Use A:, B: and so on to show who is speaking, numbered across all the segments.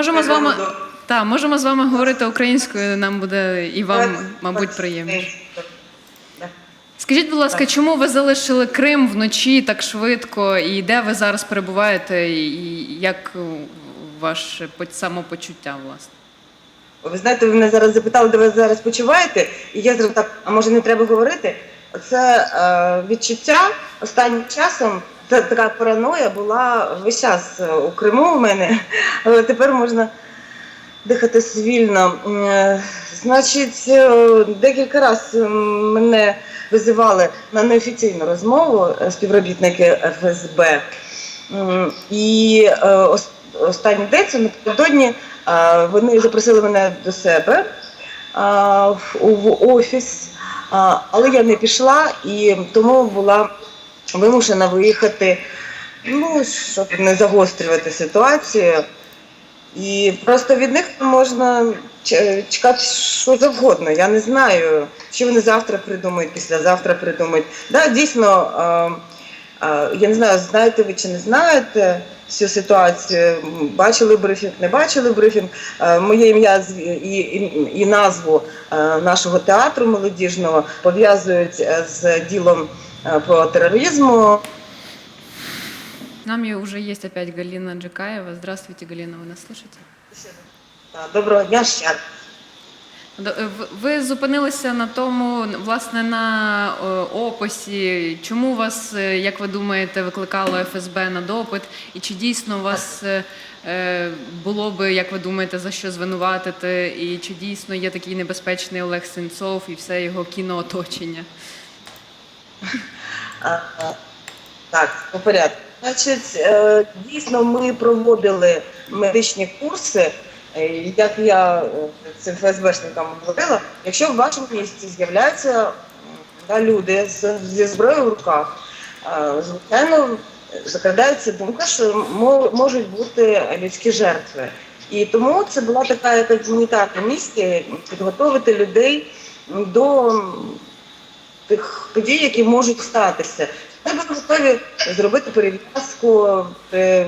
A: можемо з вами та можемо з вами говорити українською. Нам буде і вам, мабуть, приємніше. Скажіть, будь ласка, чому ви залишили Крим вночі так швидко, і де ви зараз перебуваєте, і як ваше самопочуття, власне?
B: Ви знаєте, ви мене зараз запитали, де ви зараз почуваєте, і я зразу так, а може не треба говорити? Це е, відчуття останнім часом, це така параноя була весь час е, у Криму у мене, але тепер можна дихати вільно. Е, Значить, е, декілька разів мене визивали на неофіційну розмову співробітники ФСБ. І ос- останній день напередодні Вони запросили мене до себе в- в офіс, але я не пішла і тому була вимушена виїхати, ну, щоб не загострювати ситуацію. І просто від них можна чекати що завгодно. Я не знаю, що вони завтра придумають, післязавтра придумають. Да, дійсно, е, е, я не знаю, знаєте ви чи не знаєте цю ситуацію. Бачили брифінг, не бачили брифінг. Е, Моє ім'я і, і, і назву е, нашого театру молодіжного пов'язують е, з ділом по тероризму.
A: С нами уже есть опять Галина Джикаева. Здравствуйте, Галина, вы нас слышите?
B: Доброго дня ще.
A: Е, Ви зупинилися на тому, власне, на е, описі. Чому вас, е, як ви думаєте, викликало ФСБ на допит? І чи дійсно вас було би, як ви думаєте, за що звинуватити? І чи дійсно є такий небезпечний Олег Сенцов і все його кінооточення?
B: Так, по порядку. Значить, дійсно, ми проводили медичні курси. Е, Як я е, цим ФСБшникам говорила, якщо в вашому місті з'являються да, люди зі зброєю в руках, е, звичайно, закрадається думка, що мо- можуть бути людські жертви. І тому це була така якась гуманітарна місія підготовити людей до тих подій, які можуть статися. Були готові зробити перев'язку,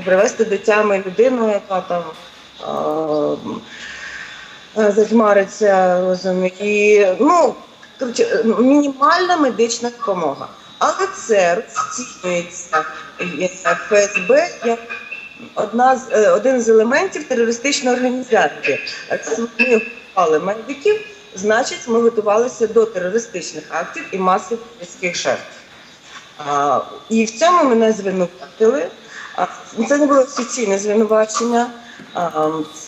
B: привести до тями людину, яка там затьмариться розум. І, ну, коротше, е, мінімальна медична допомога. Але це розцінюється е, ФСБ як одна з, е, один з елементів терористичної організації. Ми готували медиків, значить ми готувалися до терористичних актів і масових людських жертв. І в цьому мене звинуватили. Це не було офіційне звинувачення,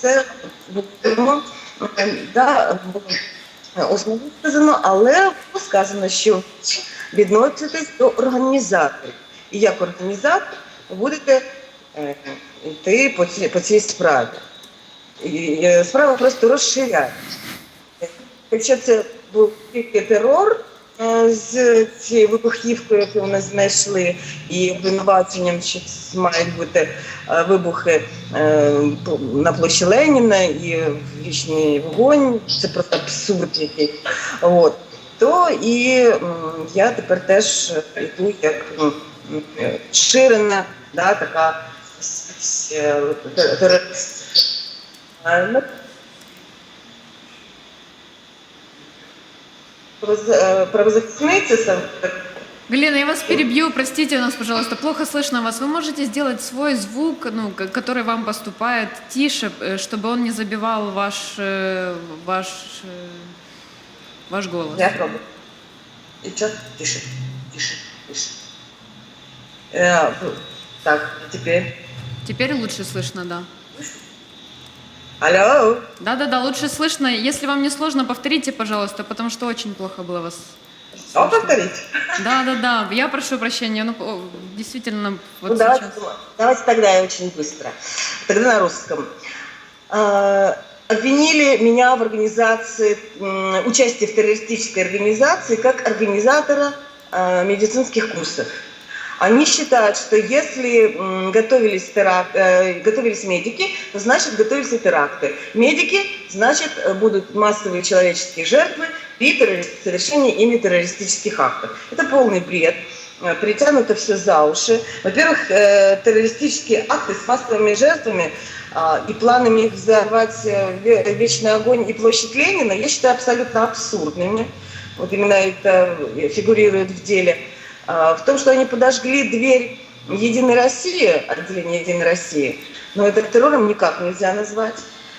B: це було е, да, основно сказано, але сказано, що відноситесь до організаторів. І як організатор будете е, йти по цій, по цій справі. І, е, справа просто розширяється. Якщо це був тільки терор з цією вибухівкою, яку вони знайшли, і обвинуваченням, що мають бути е, вибухи е, на площі Леніна і вічний вогонь, це просто абсурд який. От. То і я тепер теж йду як е, ширена, да, така е, тер- терорист. Е, правоз- е, Правозахисниця сам
A: Галина, я вас перебью, простите нас, пожалуйста, плохо слышно вас. Вы можете сделать свой звук, ну, который вам поступает, тише, э, чтобы он не забивал ваш, э, ваш, э, ваш голос.
B: я пробую. І що? Тише, тише, тише. Е, ну, так, тепер.
A: Теперь лучше слышно, да.
B: Алло.
A: Да-да-да, лучше слышно. Если вам не сложно, повторите, пожалуйста, потому что очень плохо было вас.
B: Що повторити?
A: Да-да-да, я прошу прощения, ну, действительно, вот
B: ну, давайте,
A: сейчас.
B: давайте тогда я очень быстро. Тогда на русском. А, обвинили меня в организации, м, участии в террористической организации как организатора а, медицинских курсов. Они считают, что если готовились, терак- э, готовились медики, то значит готовились и теракты. Медики, значит, э, будут массовые человеческие жертвы при террорист- совершении ими террористических актов. Это полный бред. э, притянуто все за уши. Во-первых, террористические акты с массовыми жертвами а, и планами их взорвать ве- вечный огонь и площадь Ленина, я считаю абсолютно абсурдными. Вот именно это фигурирует в деле. А, В том, что они подожгли дверь Единой России, отделения Единой России, но это террором никак нельзя назвать.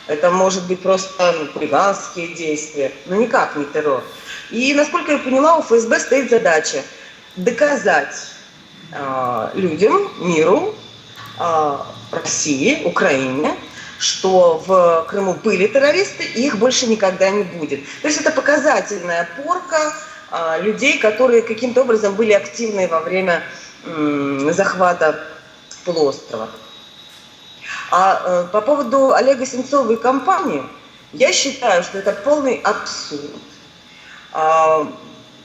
B: Это может быть просто ну, действия, но никак не террор. И, насколько я поняла, у ФСБ стоит задача доказать а, людям, миру, а, России, Украине, что в Крыму были террористы, и их больше никогда не будет. То есть это показательная порка людей, которые каким-то образом были активны во время захвата полуострова. А э, по поводу Олега Сенцова и компании, я считаю, что это полный абсурд. А,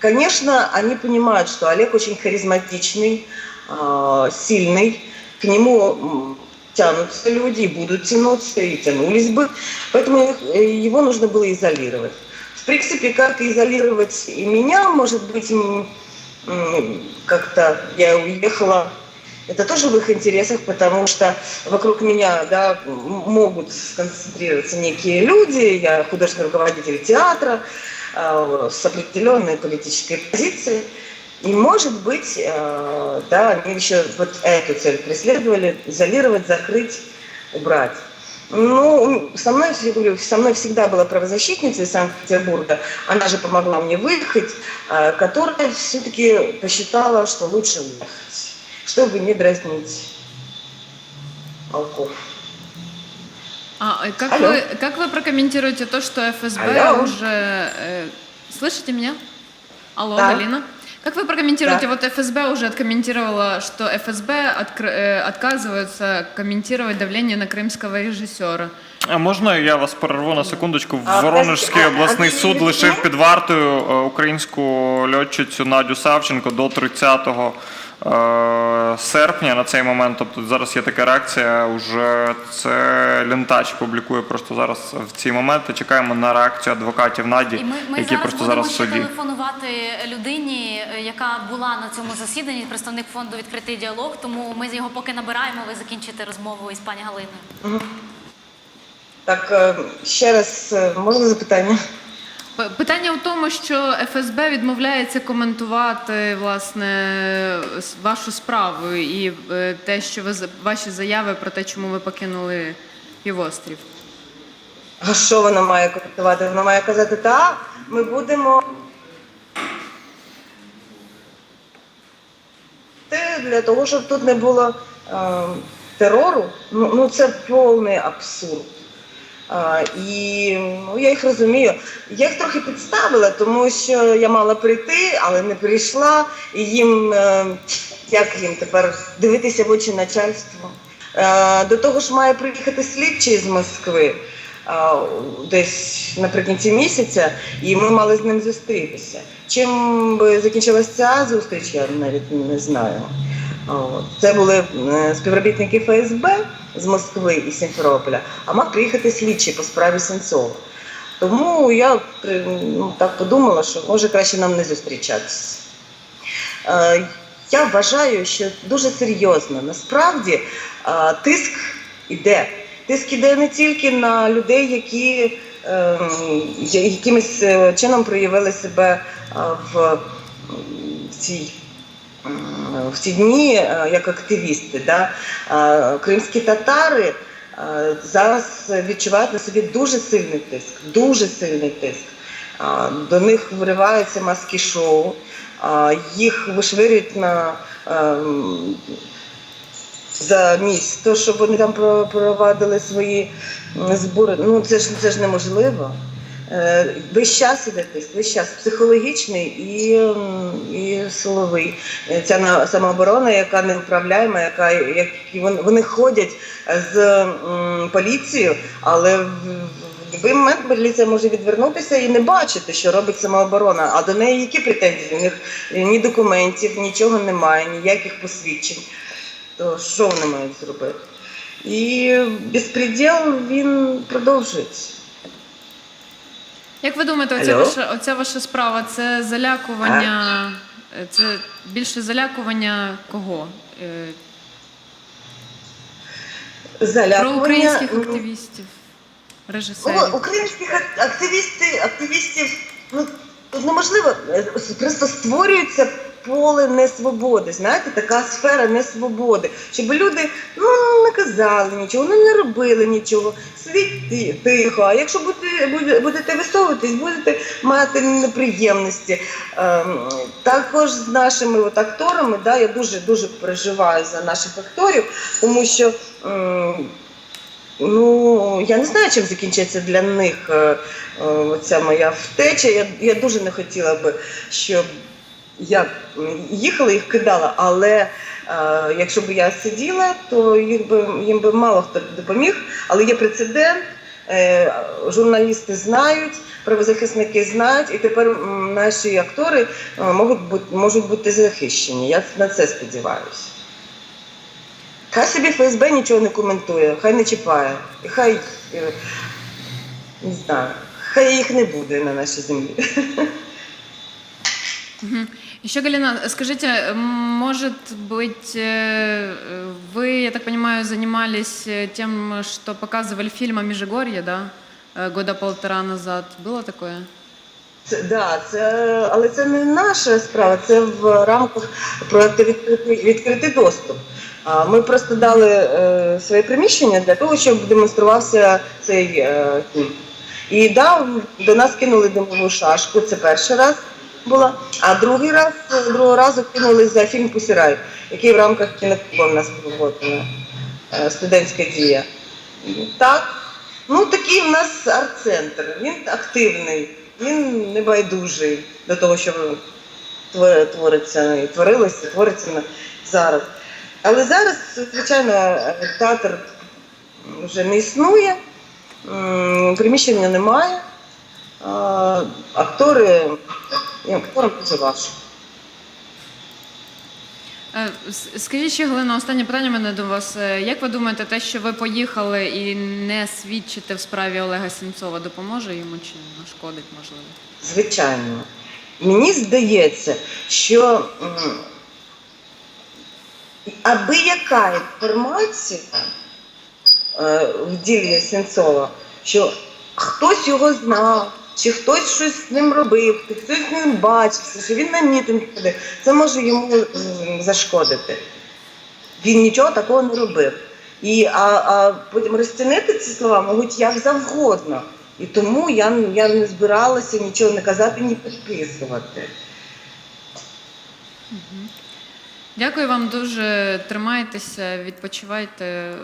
B: Конечно, они понимают, что Олег очень харизматичный, а, сильный, к нему тянутся люди будут тянуться, и тянулись бы, поэтому э, его нужно было изолировать. В принципе, как изолировать и меня, может быть, как-то я уехала это тоже в их интересах, потому что вокруг меня да, могут сконцентрироваться некие люди, я художественный руководитель театра э, с определенной политической позицией. И, может быть, э, да, они еще вот эту цель преследовали, изолировать, закрыть, убрать. Ну, со мной, я говорю, со мной всегда была правозащитница из Санкт-Петербурга, она же помогла мне выехать, э, которая все-таки посчитала, что лучше уехать, чтобы не дразнить волков.
A: А э, как
B: Алло.
A: вы, как вы прокомментируете то, что ФСБ
B: Алло.
A: уже... э, слышите меня? Алло,
B: Да.
A: Галина? Как вы прокомментируете,
B: Да.
A: вот ФСБ уже откомментировала, что ФСБ откр- э, отказывается комментировать давление на крымского режиссера.
C: А можна я вас перерву на секундочку?
B: А,
C: Воронежський
B: прости, а-
C: обласний
B: а
C: суд
B: ти-
C: лишив під вартою е, українську льотчицю Надю Савченко до 30 е, серпня на цей момент. Тобто зараз є така реакція. Уже це Лентач публікує просто зараз в ці моменти. Чекаємо на реакцію адвокатів Наді,
D: І ми, ми
C: які
D: зараз
C: просто
D: будемо
C: зараз в
D: ще
C: суді.
D: телефонувати людині, е, яка була на цьому засіданні, представник фонду відкритий діалог. Тому ми його поки набираємо. Ви закінчите розмову із пані Галиною.
B: Так, е, ще раз, е, можна запитання?
A: Питання в тому, що ФСБ відмовляється коментувати власне вашу справу і е, те, що ви ваші заяви про те, чому ви покинули півострів.
B: А що вона має коментувати? Вона має казати, так, ми будемо. Для того, щоб тут не було е, терору, ну, ну це повний абсурд. І ну, я їх розумію. Я їх трохи підставила, тому що я мала прийти, але не прийшла. І їм е, як їм тепер дивитися в очі начальству. Е, до того ж має приїхати слідчий з Москви а, десь наприкінці місяця, і ми мали з ним зустрітися. Чим би закінчилася ця зустріч, я навіть не знаю. Це були е, співробітники ФСБ з Москви і Сімферополя, а мав приїхати слідчий по справі Сенцова. Тому я ну, так подумала, що може краще нам не зустрічатися. Е, Я вважаю, що дуже серйозно. Насправді е, тиск іде. Тиск іде не тільки на людей, які е, якимось е, чином проявили себе е, в, цій в ці дні е, як активісти. Да? Кримські татари е, зараз відчувають на собі дуже сильний тиск, дуже сильний тиск. До них вриваються маски шоу, їх вишвирюють на ем, за місто, щоб вони там про- провадили свої збори. Ну це ж це ж неможливо. Е, Весь час іде весь час психологічний і, і силовий. Е, Ця на- самооборона, яка не неуправляєма, яка як вони ходять з поліцією, але в будь-який момент поліція може відвернутися і не бачити, що робить самооборона. А до неї які претензії? У них ні документів, нічого немає, ніяких посвідчень. То що вони мають зробити? І безпреділ він продовжується.
A: Як ви думаєте, оця
B: Алло?
A: ваша, оця ваша справа це залякування Е, Це більше залякування кого? Е,
B: Залякування.
A: Про українських
B: ну,
A: активістів,
B: Ну,
A: режисерів.
B: українських активістів, активістів, ну неможливо, е, просто створюється поле несвободи, знаєте, така сфера несвободи, щоб люди ну, не казали нічого, ну не робили нічого, ти- тихо. А якщо будете, буде- будете висовуватись, будете мати неприємності. Ем, також з нашими от акторами, да, я дуже дуже переживаю за наших акторів, тому що. Ну, я не знаю, чим закінчиться для них е, е, ця моя втеча. Я, я дуже не хотіла би, щоб я їхала, їх кидала, але е, якщо б я сиділа, то їх би, їм би мало хто допоміг. Але є прецедент, е, журналісти знають, правозахисники знають, і тепер наші актори е, можуть бути, можуть бути захищені. Я на це сподіваюся. Хай собі ФСБ нічого не коментує, хай не чіпає. Хай е, не знаю, хай їх не буде на нашій землі.
A: Мгм. Еще, Галина, скажите, м, может быть, э, вы, я так понимаю, занимались э, тем, что показывали фильм о Межигорье, да, э, года полтора назад. Было такое?
B: Це, да, це, але це не наша справа, це в рамках проекту відкритий, відкритий доступ. А, Ми просто дали е, своє приміщення для того, щоб демонструвався цей е, фільм. І да, до нас кинули димову шашку, це перший раз була. А другий раз, другого разу кинули за фільм Пусірай, який в рамках кіноклубу в нас проводили е, студентська дія. Так, ну такий в нас арт-центр. Він активний, він небайдужий до того, що твориться і творилося, твориться зараз. Але зараз, звичайно, театр вже не існує, приміщення немає. Актори, і акторам дуже важко.
A: Е, Скажіть ще, Галина, останнє питання в мене до вас. Е, Як ви думаєте, те, що ви поїхали і не свідчите в справі Олега Сенцова, допоможе йому чи нашкодить, можливо?
B: Звичайно. Мені здається, що аби яка інформація е, в ділі Сенцова, що хтось його знав, чи хтось щось з ним робив, чи хтось з ним бачився, що він на мітинг ходив, це може йому зашкодити. Він нічого такого не робив. І, а, а потім розцінити ці слова можуть як завгодно. І тому я, я не збиралася нічого не казати, ні підписувати.
A: Дякую вам дуже. Тримайтеся, відпочивайте.